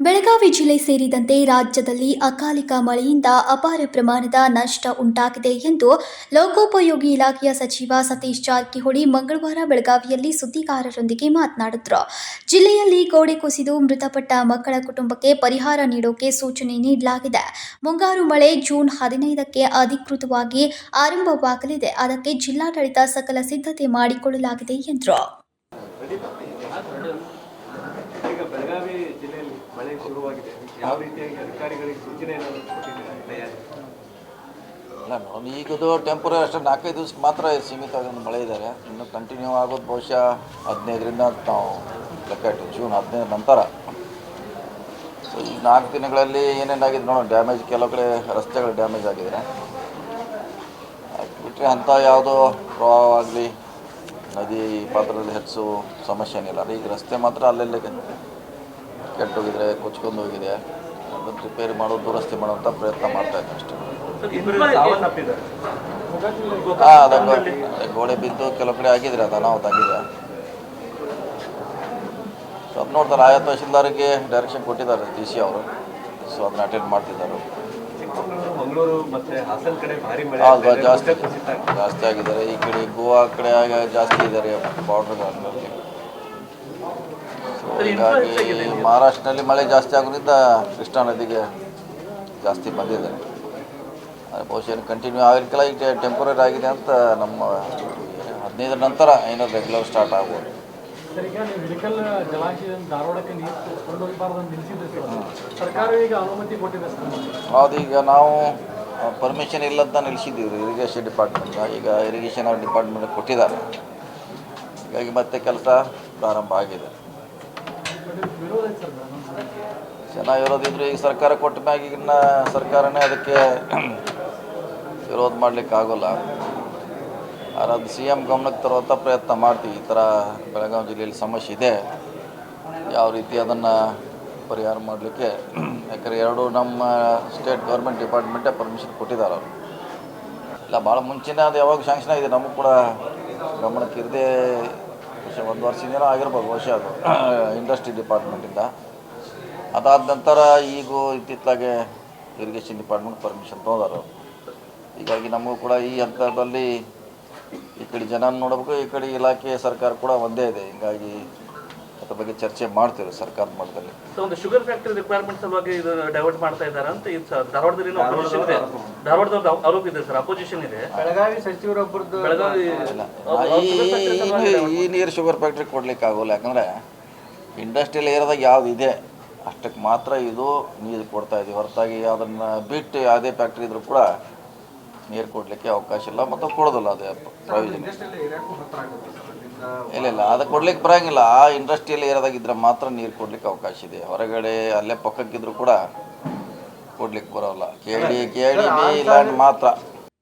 ಬೆಳಗಾವಿ ಜಿಲ್ಲೆ ಸೇರಿದಂತೆ ರಾಜ್ಯದಲ್ಲಿ ಅಕಾಲಿಕ ಮಳೆಯಿಂದ ಅಪಾರ ಪ್ರಮಾಣದ ನಷ್ಟ ಉಂಟಾಗಿದೆ ಎಂದು ಲೋಕೋಪಯೋಗಿ ಇಲಾಖೆಯ ಸಚಿವ ಸತೀಶ್ ಜಾರಕಿಹೊಳಿ ಮಂಗಳವಾರ ಬೆಳಗಾವಿಯಲ್ಲಿ ಸುದ್ದಿಗಾರರೊಂದಿಗೆ ಮಾತನಾಡಿದರು. ಜಿಲ್ಲೆಯಲ್ಲಿ ಗೋಡೆ ಕುಸಿದು ಮೃತಪಟ್ಟ ಮಕ್ಕಳ ಕುಟುಂಬಕ್ಕೆ ಪರಿಹಾರ ನೀಡೋಕೆ ಸೂಚನೆ ನೀಡಲಾಗಿದೆ. ಮುಂಗಾರು ಮಳೆ ಜೂನ್ ಹದಿನೈದಕ್ಕೆ ಅಧಿಕೃತವಾಗಿ ಆರಂಭವಾಗಲಿದೆ. ಅದಕ್ಕೆ ಜಿಲ್ಲಾಡಳಿತ ಸಕಲ ಸಿದ್ಧತೆ ಮಾಡಿಕೊಳ್ಳಲಾಗಿದೆ ಎಂದರು. ಮಳೆ ಶುರುವಾಗಿದೆ. ಯಾವ ರೀತಿಯಾಗಿ ಅಧಿಕಾರಿಗಳಿಗೆ ಸೂಚನೆ ನೋಡಿ ಈಗದು ಟೆಂಪರರಿ ಅಷ್ಟೇ, ನಾಲ್ಕೈದು ದಿವ್ಸಕ್ಕೆ ಮಾತ್ರ ಸೀಮಿತ ಸೀಮಿತವಾಗಿ ಮಳೆ ಇದ್ದಾರೆ ಇನ್ನು ಕಂಟಿನ್ಯೂ ಆಗೋದು ಬಹುಶಃ ಹದಿನೈದರಿಂದ ನಾವು ಲೆಕ್ಕ ಇಟ್ಟು ಜೂನ್ ಹದಿನೈದು ನಂತರ. ಸೊ ಈ ನಾಲ್ಕು ದಿನಗಳಲ್ಲಿ ಏನೇನಾಗಿದೆ ನೋಡೋಣ. ಡ್ಯಾಮೇಜ್ ಕೆಲವು ಕಡೆ ರಸ್ತೆಗಳು ಡ್ಯಾಮೇಜ್ ಆಗಿದೆ ಅದು ಬಿಟ್ಟರೆ ಅಂಥ ಯಾವುದೋ ಪ್ರವಾಹ ಆಗಲಿ, ನದಿ ಪಾತ್ರದಲ್ಲಿ ಹೆಚ್ಚು ಸಮಸ್ಯೆ ಏನಿಲ್ಲ. ಈಗ ರಸ್ತೆ ಮಾತ್ರ ಅಲ್ಲೆಲ್ಲೇ ಕೆಟ್ಟೋಗಿದ್ರೆ ಕೊಚ್ಕೊಂಡು ಹೋಗಿದೆ ಅದನ್ನು ರಿಪೇರಿ ಮಾಡೋ ದುರಸ್ತಿ ಮಾಡುವಂಥ ಪ್ರಯತ್ನ ಮಾಡ್ತಾ ಇದ್ದೆ ಅಷ್ಟೇ. ಹಾಂ ಅದಕ್ಕೆ ಅದೇ ಗೋಡೆ ಬಿದ್ದು ಕೆಲವು ಕಡೆ ಆಗಿದ್ರೆ ಅದು ನಾವು ಆಗಿದೆ. ಸೊ ಅದು ನೋಡ್ತಾರೆ ಆಯಾ ತಹಶೀಲ್ದಾರಿಗೆ ಡೈರೆಕ್ಷನ್ ಕೊಟ್ಟಿದ್ದಾರೆ ಡಿ ಸಿ ಅವರು. ಸೊ ಅದನ್ನ ಅಟೆಂಡ್ ಮಾಡ್ತಿದ್ದಾರೆ. ಜಾಸ್ತಿ. ಜಾಸ್ತಿ ಆಗಿದ್ದಾರೆ ಈ ಕಡೆ ಗೋವಾ ಕಡೆ ಆಗ ಜಾಸ್ತಿ ಇದ್ದಾರೆ ಬಾರ್ಡರ್ಗಳಲ್ಲಿ ಹೀಗಾಗಿ ಮಹಾರಾಷ್ಟ್ರದಲ್ಲಿ ಮಳೆ ಜಾಸ್ತಿ ಆಗೋದ್ರಿಂದ ಕೃಷ್ಣಾ ನದಿಗೆ ಜಾಸ್ತಿ ಬಂದಿದ್ದಾರೆ ಬಹುಶಃ ಏನು ಕಂಟಿನ್ಯೂ ಆಗಲಿಕ್ಕೆಲ್ಲ ಈಗ ಟೆಂಪರರಿ ಆಗಿದೆ ಅಂತ ನಮ್ಮ ಹದಿನೈದರ ನಂತರ ಏನಾದ್ರು ರೆಗ್ಯುಲರ್ ಸ್ಟಾರ್ಟ್ ಆಗ್ಬೋದು. ಅದೀಗ ಈಗ ನಾವು ಪರ್ಮಿಷನ್ ಇಲ್ಲದ ನಿಲ್ಲಿಸಿದ್ದೀವಿ ಇರಿಗೇಷನ್ ಡಿಪಾರ್ಟ್ಮೆಂಟ್ ಈಗ ಇರಿಗೇಷನ್ ಡಿಪಾರ್ಟ್ಮೆಂಟ್ ಕೊಟ್ಟಿದ್ದಾರೆ. ಹೀಗಾಗಿ ಮತ್ತೆ ಕೆಲಸ ಪ್ರಾರಂಭ ಆಗಿದೆ. ಜನ ವಿರೋಧಿದ್ರು ಈಗ ಸರ್ಕಾರ ಕೊಟ್ಟ ಮ್ಯಾಗ ಈಗಿನ ಸರ್ಕಾರನೇ ಅದಕ್ಕೆ ವಿರೋಧ ಮಾಡ್ಲಿಕ್ಕೆ ಆಗೋಲ್ಲ. ಆದ್ರೆ ಅದು ಸಿ ಎಂ ಗಮನಕ್ಕೆ ತರುವಂಥ ಪ್ರಯತ್ನ ಮಾಡ್ತೀವಿ. ಈ ಥರ ಬೆಳಗಾವಿ ಜಿಲ್ಲೆಯಲ್ಲಿ ಸಮಸ್ಯೆ ಇದೆ. ಯಾವ ರೀತಿ ಅದನ್ನು ಪರಿಹಾರ ಮಾಡಲಿಕ್ಕೆ? ಯಾಕಂದರೆ ಎರಡು ನಮ್ಮ ಸ್ಟೇಟ್ ಗೌರ್ಮೆಂಟ್ ಡಿಪಾರ್ಟ್ಮೆಂಟೇ ಪರ್ಮಿಷನ್ ಕೊಟ್ಟಿದ್ದಾರೆ ಅವರು. ಇಲ್ಲ ಭಾಳ ಮುಂಚೆನೇ ಅದು ಯಾವಾಗ ಶಾಂಕ್ಷನ್ ಆಗಿದೆ ನಮಗೂ ಕೂಡ ಗಮನಕ್ಕೆ ಇರದೇ ಬಹುಶಃ ಒಂದು ವರ್ಷದಿಂದ ಆಗಿರ್ಬೋದು, ವರ್ಷ ಅದು. ಇಂಡಸ್ಟ್ರಿ ಡಿಪಾರ್ಟ್ಮೆಂಟಿಂದ ಅದಾದ ನಂತರ ಈಗ ಇತ್ತಿತ್ತಲಾಗೆ ಇರಿಗೇಷನ್ ಡಿಪಾರ್ಟ್ಮೆಂಟ್ ಪರ್ಮಿಷನ್ ತೊಗೊಂಡಾರು. ಹೀಗಾಗಿ ನಮಗೂ ಕೂಡ ಈ ಹಂತದಲ್ಲಿ ಈ ಕಡೆ ಜನ ನೋಡಬೇಕು, ಈ ಕಡೆ ಇಲಾಖೆ ಸರ್ಕಾರ ಕೂಡ ಒಂದೇ ಇದೆ. ಹೀಗಾಗಿ ಅದ್ರ ಬಗ್ಗೆ ಚರ್ಚೆ ಮಾಡ್ತೀವಿ ಸರ್ಕಾರದ ಮಟ್ಟದಲ್ಲಿ. ಸೊ ಒಂದು ಶುಗರ್ ಫ್ಯಾಕ್ಟರಿ ರಿಕ್ವೈರ್ಮೆಂಟ್ ಸಲುವಾಗಿ ಇದು ಡೈವರ್ಟ್ ಮಾಡ್ತಾ ಇದ್ದಾರೆ ಅಂತ ಇದು ಧಾರವಾಡದಲ್ಲಿ ಅಪೋಸಿಷನ್ ಇದೆ. ಧಾರವಾಡದವ್ರದ್ದು ಆರೋಪ ಇದೆ ಸರ್ ಅಪೋಸಿಷನ್ ಇದೆ. ಬೆಳಗಾವಿ ಸಚಿವರೊಬ್ಬರದ್ದು ಬೆಳಗಾವಿ ಈ ನೀರು ಶುಗರ್ ಫ್ಯಾಕ್ಟ್ರಿ ಕೊಡ್ಲಿಕ್ಕೆ ಆಗೋಲ್ಲ. ಯಾಕಂದ್ರೆ ಇಂಡಸ್ಟ್ರಿಯಲ್ ಏರಿಯಾದಾಗ ಯಾವ್ದು ಇದೆ? ಅಷ್ಟಕ್ಕೆ ಮಾತ್ರ ಇದು ನೀರು ಕೊಡ್ತಾ ಇದೀವಿ ಹೊರತಾಗಿ ಅದನ್ನು ಬಿಟ್ಟು ಯಾವುದೇ ಫ್ಯಾಕ್ಟ್ರಿ ಇದ್ರೂ ಕೂಡ ನೀರು ಕೊಡಲಿಕ್ಕೆ ಅವಕಾಶ ಇಲ್ಲ ಮತ್ತು ಕೊಡೋದಿಲ್ಲ ಅದೇ ಪ್ರಯೋಜನ. ಇಲ್ಲ ಇಲ್ಲ, ಅದು ಕೊಡ್ಲಿಕ್ಕೆ ಬರೋಂಗಿಲ್ಲ ಆ ಇಂಡಸ್ಟ್ರಿಯಲ್ ಏರಿಯಾದಾಗಿದ್ದರೆ ಮಾತ್ರ ನೀರು ಕೊಡ್ಲಿಕ್ಕೆ ಅವಕಾಶ ಇದೆ. ಹೊರಗಡೆ ಅಲ್ಲೇ ಪಕ್ಕಕ್ಕಿದ್ರು ಕೂಡ ಕೊಡ್ಲಿಕ್ಕೆ ಬರೋಲ್ಲ. ಕೇಳಿ ಕೇಳಿ ಕೆ ಲ್ಯಾಂಡ್ ಮಾತ್ರ.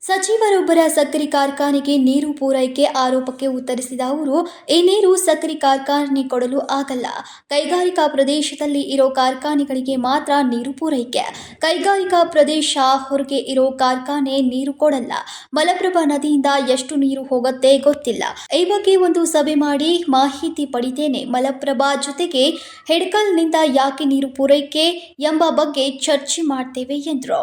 ಸಚಿವರೊಬ್ಬರ ಸಕ್ಕರೆ ಕಾರ್ಖಾನೆಗೆ ನೀರು ಪೂರೈಕೆ ಆರೋಪಕ್ಕೆ ಉತ್ತರಿಸಿದ ಅವರು, ಈ ನೀರು ಸಕ್ಕರೆ ಕಾರ್ಖಾನೆ ಕೊಡಲು ಆಗಲ್ಲ. ಕೈಗಾರಿಕಾ ಪ್ರದೇಶದಲ್ಲಿ ಇರೋ ಕಾರ್ಖಾನೆಗಳಿಗೆ ಮಾತ್ರ ನೀರು ಪೂರೈಕೆ. ಕೈಗಾರಿಕಾ ಪ್ರದೇಶ ಹೊರಗೆ ಇರೋ ಕಾರ್ಖಾನೆ ನೀರು ಕೊಡಲ್ಲ. ಮಲಪ್ರಭಾ ನದಿಯಿಂದ ಎಷ್ಟು ನೀರು ಹೋಗುತ್ತೆ ಗೊತ್ತಿಲ್ಲ. ಈ ಬಗ್ಗೆ ಒಂದು ಸಭೆ ಮಾಡಿ ಮಾಹಿತಿ ಪಡಿತೇನೆ. ಮಲಪ್ರಭಾ ಜೊತೆಗೆ ಹೆಡ್ಕಲ್ನಿಂದ ಯಾಕೆ ನೀರು ಪೂರೈಕೆ ಎಂಬ ಬಗ್ಗೆ ಚರ್ಚೆ ಮಾಡ್ತೇವೆ, ಎಂದರು.